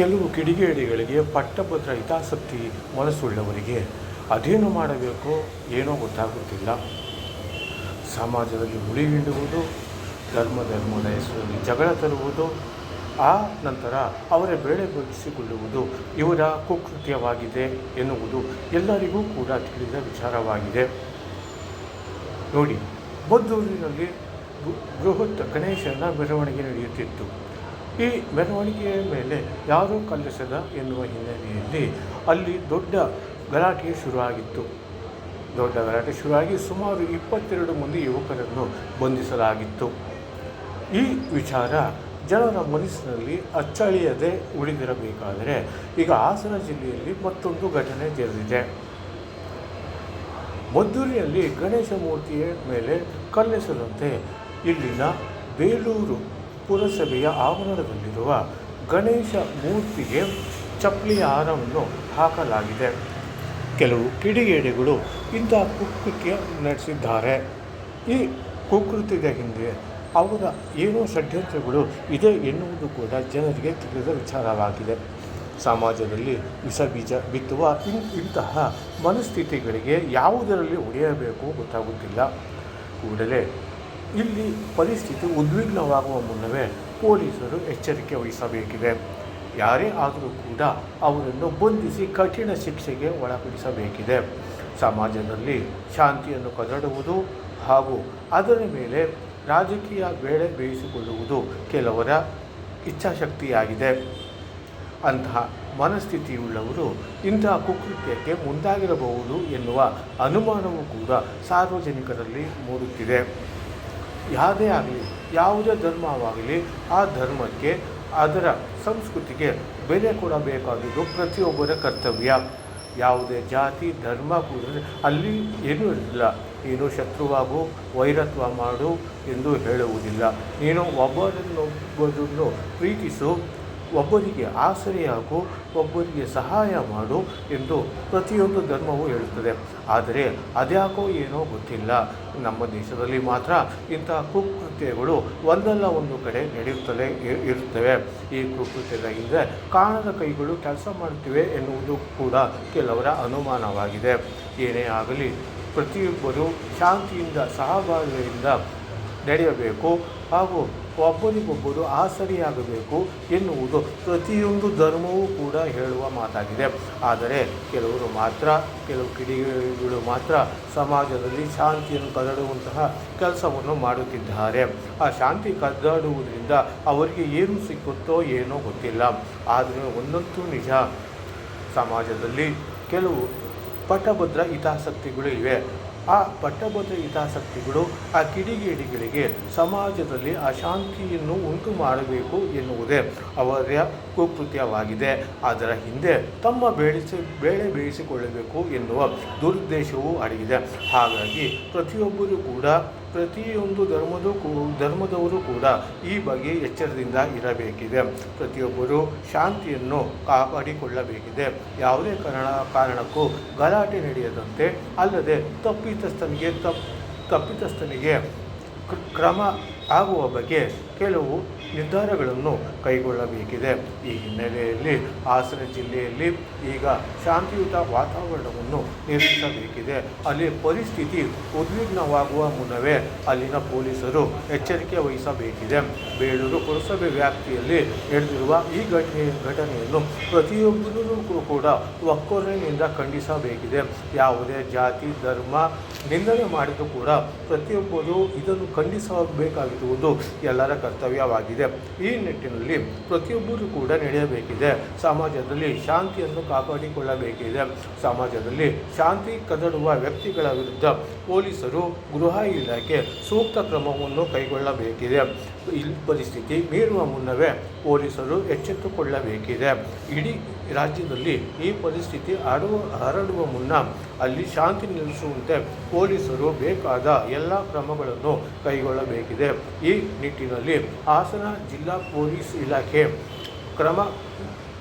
ಕೆಲವು ಕಿಡಿಗೇಡಿಗಳಿಗೆ ಪಟ್ಟಭದ್ರ ಹಿತಾಸಕ್ತಿ ಮನಸ್ಸುಳ್ಳವರಿಗೆ ಅದೇನು ಮಾಡಬೇಕೋ ಏನೋ ಗೊತ್ತಾಗುತ್ತಿಲ್ಲ. ಸಮಾಜದಲ್ಲಿ ಹುಳಿ ಹಿಂಡುವುದು, ಧರ್ಮ ಧರ್ಮದ ಹೆಸರಲ್ಲಿ ಜಗಳ ತರುವುದು, ಆ ನಂತರ ಅವರ ಬೇಳೆ ಬಗ್ಗಿಸಿಕೊಳ್ಳುವುದು ಇವರ ಕುಕೃತ್ಯವಾಗಿದೆ ಎನ್ನುವುದು ಎಲ್ಲರಿಗೂ ಕೂಡ ತಿಳಿದ ವಿಚಾರವಾಗಿದೆ. ನೋಡಿ ಮದ್ದೂರಿನಲ್ಲಿ ಬೃ- ಬೃಹತ್ ಗಣೇಶನ ಮೆರವಣಿಗೆ ನಡೆಯುತ್ತಿತ್ತು. ಈ ಮೆರವಣಿಗೆಯ ಮೇಲೆ ಯಾರೂ ಕಲ್ಲಿಸದ ಎನ್ನುವ ಹಿನ್ನೆಲೆಯಲ್ಲಿ ಅಲ್ಲಿ ದೊಡ್ಡ ಗಲಾಟೆ ಶುರುವಾಗಿತ್ತು. ದೊಡ್ಡ ಗಲಾಟೆ ಶುರುವಾಗಿ ಸುಮಾರು ಇಪ್ಪತ್ತೆರಡು ಮಂದಿ ಯುವಕರನ್ನು ಬಂಧಿಸಲಾಗಿತ್ತು. ಈ ವಿಚಾರ ಜನರ ಮನಸ್ಸಿನಲ್ಲಿ ಅಚ್ಚಳಿಯದೆ ಉಳಿದಿರಬೇಕಾದರೆ ಈಗ ಹಾಸನ ಜಿಲ್ಲೆಯಲ್ಲಿ ಮತ್ತೊಂದು ಘಟನೆ ಜರುಗಿದೆ. ಮದ್ದೂರಿಯಲ್ಲಿ ಗಣೇಶ ಮೂರ್ತಿಯ ಮೇಲೆ ಕಲ್ಲೆಸದಂತೆ ಇಲ್ಲಿನ ಬೇಲೂರು ಪುರಸಭೆಯ ಆವರಣದಲ್ಲಿರುವ ಗಣೇಶ ಮೂರ್ತಿಗೆ ಚಪ್ಪಲಿಯ ಹಾರವನ್ನು ಹಾಕಲಾಗಿದೆ. ಕೆಲವು ಕಿಡಿಗೇಡಿಗಳು ಇಂಥ ಕುಕೃತ್ಯ ನಡೆಸಿದ್ದಾರೆ. ಈ ಕುಕೃತ್ಯದ ಹಿಂದೆ ಅವರ ಏನೋ ಷಡ್ಯಂತ್ರಗಳು ಇದೆ ಎನ್ನುವುದು ಕೂಡ ಜನರಿಗೆ ತಿಳಿದ ವಿಚಾರವಾಗಿದೆ. ಸಮಾಜದಲ್ಲಿ ವಿಷ ಬೀಜ ಬಿತ್ತುವ ಇನ್ ಇಂತಹ ಮನಸ್ಥಿತಿಗಳಿಗೆ ಯಾವುದರಲ್ಲಿ ಹೊಡೆಯಬೇಕು ಗೊತ್ತಾಗುತ್ತಿಲ್ಲ. ಕೂಡಲೇ ಇಲ್ಲಿ ಪರಿಸ್ಥಿತಿ ಉದ್ವಿಗ್ನವಾಗುವ ಮುನ್ನವೇ ಪೊಲೀಸರು ಎಚ್ಚರಿಕೆ ವಹಿಸಬೇಕಿದೆ. ಯಾರೇ ಆದರೂ ಕೂಡ ಅವರನ್ನು ಬಂಧಿಸಿ ಕಠಿಣ ಶಿಕ್ಷೆಗೆ ಒಳಪಡಿಸಬೇಕಿದೆ. ಸಮಾಜದಲ್ಲಿ ಶಾಂತಿಯನ್ನು ಕದಡುವುದು ಹಾಗೂ ಅದರ ಮೇಲೆ ರಾಜಕೀಯ ಬೇಳೆ ಬೇಯಿಸಿಕೊಳ್ಳುವುದು ಕೆಲವರ ಇಚ್ಛಾಶಕ್ತಿಯಾಗಿದೆ. ಅಂತಹ ಮನಸ್ಥಿತಿಯುಳ್ಳವರು ಇಂತಹ ಕುಕೃತ್ಯಕ್ಕೆ ಮುಂದಾಗಿರಬಹುದು ಎನ್ನುವ ಅನುಮಾನವೂ ಕೂಡ ಸಾರ್ವಜನಿಕರಲ್ಲಿ ಮೂಡುತ್ತಿದೆ. ಯಾವುದೇ ಆಗಲಿ, ಯಾವುದೇ ಧರ್ಮವಾಗಲಿ, ಆ ಧರ್ಮಕ್ಕೆ, ಅದರ ಸಂಸ್ಕೃತಿಗೆ ಬೆಲೆ ಕೊಡಬೇಕಾದುದು ಪ್ರತಿಯೊಬ್ಬರ ಕರ್ತವ್ಯ. ಯಾವುದೇ ಜಾತಿ, ಧರ್ಮ ಕೂಡ ಅಲ್ಲಿ ಏನೂ ಇರಲಿಲ್ಲ. ನೀನು ಶತ್ರುವಾಗು, ವೈರತ್ವ ಮಾಡು ಎಂದು ಹೇಳುವುದಿಲ್ಲ. ನೀನು ಒಬ್ಬರನ್ನೊಬ್ಬರನ್ನು ಪ್ರೀತಿಸು ಒಬ್ಬರಿಗೆ ಆಸರೆಯಾಗು ಒಬ್ಬರಿಗೆ ಸಹಾಯ ಮಾಡು ಎಂದು ಪ್ರತಿಯೊಂದು ಧರ್ಮವೂ ಹೇಳುತ್ತದೆ. ಆದರೆ ಅದ್ಯಾಕೋ ಏನೋ ಗೊತ್ತಿಲ್ಲ. ನಮ್ಮ ದೇಶದಲ್ಲಿ ಮಾತ್ರ ಇಂತಹ ಕುಕೃತ್ಯಗಳು ಒಂದಲ್ಲ ಒಂದು ಕಡೆ ನಡೆಯುತ್ತಲೇ ಇರುತ್ತವೆ. ಈ ಕುಕೃತ್ಯದ ಹಿಂದೆ ಕಾಣದ ಕೈಗಳು ಕೆಲಸ ಮಾಡುತ್ತಿವೆ ಎನ್ನುವುದು ಕೂಡ ಕೆಲವರ ಅನುಮಾನವಾಗಿದೆ. ಏನೇ ಆಗಲಿ, ಪ್ರತಿಯೊಬ್ಬರು ಶಾಂತಿಯಿಂದ ಸಹಬಾಳ್ವೆಯಿಂದ ನಡೆಯಬೇಕು ಹಾಗೂ ಒಬ್ಬರಿಗೊಬ್ಬರು ಆಸರಿಯಾಗಬೇಕು ಎನ್ನುವುದು ಪ್ರತಿಯೊಂದು ಧರ್ಮವೂ ಕೂಡ ಹೇಳುವ ಮಾತಾಗಿದೆ. ಆದರೆ ಕೆಲವರು ಮಾತ್ರ, ಕೆಲವು ಕಿಡಿಗಳು ಮಾತ್ರ ಸಮಾಜದಲ್ಲಿ ಶಾಂತಿಯನ್ನು ಕದಡುವಂತಹ ಕೆಲಸವನ್ನು ಮಾಡುತ್ತಿದ್ದಾರೆ. ಆ ಶಾಂತಿ ಕದ್ದಾಡುವುದರಿಂದ ಅವರಿಗೆ ಏನು ಸಿಕ್ಕುತ್ತೋ ಏನೋ ಗೊತ್ತಿಲ್ಲ. ಆದರೆ ಒಂದಂತೂ ನಿಜ, ಸಮಾಜದಲ್ಲಿ ಕೆಲವು ಪಟ್ಟಭದ್ರ ಹಿತಾಸಕ್ತಿಗಳು ಇವೆ. ಆ ಪಟ್ಟಭದ್ರ ಹಿತಾಸಕ್ತಿಗಳು, ಆ ಕಿಡಿಗೇಡಿಗಳಿಗೆ ಸಮಾಜದಲ್ಲಿ ಅಶಾಂತಿಯನ್ನು ಉಂಟು ಮಾಡಬೇಕು ಎನ್ನುವುದೇ ಅವರ ಕುಕೃತ್ಯವಾಗಿದೆ. ಅದರ ಹಿಂದೆ ತಮ್ಮ ಬೇಳಿಸಿ, ಬೇಳೆ ಬೇಯಿಸಿಕೊಳ್ಳಬೇಕು ಎನ್ನುವ ದುರುದ್ದೇಶವೂ ಅಡಗಿದೆ. ಹಾಗಾಗಿ ಪ್ರತಿಯೊಬ್ಬರೂ ಕೂಡ ಪ್ರತಿಯೊಂದು ಧರ್ಮದ ಕೂ- ಧರ್ಮದವರು ಕೂಡ ಈ ಬಗ್ಗೆ ಎಚ್ಚರದಿಂದ ಇರಬೇಕಿದೆ. ಪ್ರತಿಯೊಬ್ಬರು ಶಾಂತಿಯನ್ನು ಕಾಪಾಡಿಕೊಳ್ಳಬೇಕಿದೆ. ಯಾವುದೇ ಕಾರಣ, ಕಾರಣಕ್ಕೂ ಗಲಾಟೆ ನಡೆಯದಂತೆ ಅಲ್ಲದೆ ತಪ್ಪಿತಸ್ಥನಿಗೆ ತಪ್, ತಪ್ಪಿತಸ್ಥನಿಗೆ ಕ್ರ- ಕ್ರಮ ಆಗುವ ಬಗ್ಗೆ ಕೆಲವು ನಿರ್ಧಾರಗಳನ್ನು ಕೈಗೊಳ್ಳಬೇಕಿದೆ. ಈ ಹಿನ್ನೆಲೆಯಲ್ಲಿ ಹಾಸನ ಜಿಲ್ಲೆಯಲ್ಲಿ ಈಗ ಶಾಂತಿಯುತ ವಾತಾವರಣವನ್ನು ನಿರ್ಮಿಸಬೇಕಿದೆ. ಅಲ್ಲಿ ಪರಿಸ್ಥಿತಿ ಉದ್ವಿಗ್ನವಾಗುವ ಮುನ್ನವೇ ಅಲ್ಲಿನ ಪೊಲೀಸರು ಎಚ್ಚರಿಕೆ ವಹಿಸಬೇಕಿದೆ. ಬೇಳೂರು ಪುರಸಭೆ ವ್ಯಾಪ್ತಿಯಲ್ಲಿ ನಡೆದಿರುವ ಈ ಘಟನೆ, ಘಟನೆಯನ್ನು ಪ್ರತಿಯೊಬ್ಬರೂ ಕೂಡ ಒಕ್ಕೊರೆಯಿಂದ ಖಂಡಿಸಬೇಕಿದೆ. ಯಾವುದೇ ಜಾತಿ, ಧರ್ಮ ನಿಂದನೆ ಮಾಡಿದರೂ ಕೂಡ ಪ್ರತಿಯೊಬ್ಬರು ಇದನ್ನು ಖಂಡಿಸಬೇಕಾಗಿರುವುದು ಎಲ್ಲರ ಕರ್ತವ್ಯವಾಗಿದೆ. ಈ ನಿಟ್ಟಿನಲ್ಲಿ ಪ್ರತಿಯೊಬ್ಬರೂ ಕೂಡ ನಡೆಯಬೇಕಿದೆ. ಸಮಾಜದಲ್ಲಿ ಶಾಂತಿಯನ್ನು ಕಾಪಾಡಿಕೊಳ್ಳಬೇಕಿದೆ. ಸಮಾಜದಲ್ಲಿ ಶಾಂತಿ ಕದಡುವ ವ್ಯಕ್ತಿಗಳ ವಿರುದ್ಧ ಪೊಲೀಸರು ಗೃಹ ಇಲಾಖೆ ಸೂಕ್ತ ಕ್ರಮವನ್ನು ಕೈಗೊಳ್ಳಬೇಕಿದೆ. ಈ ಪರಿಸ್ಥಿತಿ ಮೀರುವ ಮುನ್ನವೇ ಪೊಲೀಸರು ಎಚ್ಚೆತ್ತುಕೊಳ್ಳಬೇಕಿದೆ. ಇಡೀ ರಾಜ್ಯದಲ್ಲಿ ಈ ಪರಿಸ್ಥಿತಿ ಹರಡುವ ಹರಡುವ ಮುನ್ನ ಅಲ್ಲಿ ಶಾಂತಿ ನೆಲೆಸುವಂತೆ ಪೊಲೀಸರು ಬೇಕಾದ ಎಲ್ಲ ಕ್ರಮಗಳನ್ನು ಕೈಗೊಳ್ಳಬೇಕಿದೆ. ಈ ನಿಟ್ಟಿನಲ್ಲಿ ಹಾಸನ ಜಿಲ್ಲಾ ಪೊಲೀಸ್ ಇಲಾಖೆ ಕ್ರಮ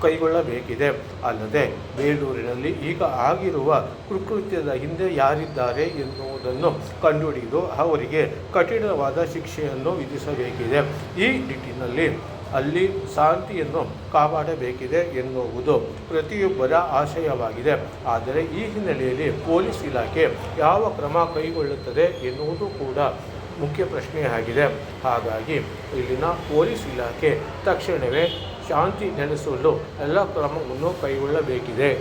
ಕೈಗೊಳ್ಳಬೇಕಿದೆ. ಅಲ್ಲದೆ ಬೇಲೂರಿನಲ್ಲಿ ಈಗ ಆಗಿರುವ ಕುಕೃತ್ಯದ ಹಿಂದೆ ಯಾರಿದ್ದಾರೆ ಎನ್ನುವುದನ್ನು ಕಂಡುಹಿಡಿದು ಅವರಿಗೆ ಕಠಿಣವಾದ ಶಿಕ್ಷೆಯನ್ನು ವಿಧಿಸಬೇಕಿದೆ. ಈ ನಿಟ್ಟಿನಲ್ಲಿ ಅಲ್ಲಿ ಶಾಂತಿಯನ್ನು ಕಾಪಾಡಬೇಕಿದೆ ಎನ್ನುವುದು ಪ್ರತಿಯೊಬ್ಬರ ಆಶಯವಾಗಿದೆ. ಆದರೆ ಈ ಹಿನ್ನೆಲೆಯಲ್ಲಿ ಪೊಲೀಸ್ ಇಲಾಖೆ ಯಾವ ಕ್ರಮ ಕೈಗೊಳ್ಳುತ್ತದೆ ಎನ್ನುವುದು ಕೂಡ ಮುಖ್ಯ ಪ್ರಶ್ನೆಯಾಗಿದೆ. ಹಾಗಾಗಿ ಇಲ್ಲಿನ ಪೊಲೀಸ್ ಇಲಾಖೆ ತಕ್ಷಣವೇ ಶಾಂತಿ ನೆಲೆಸಲು ಎಲ್ಲ ಕ್ರಮವನ್ನು ಕೈಗೊಳ್ಳಬೇಕಿದೆ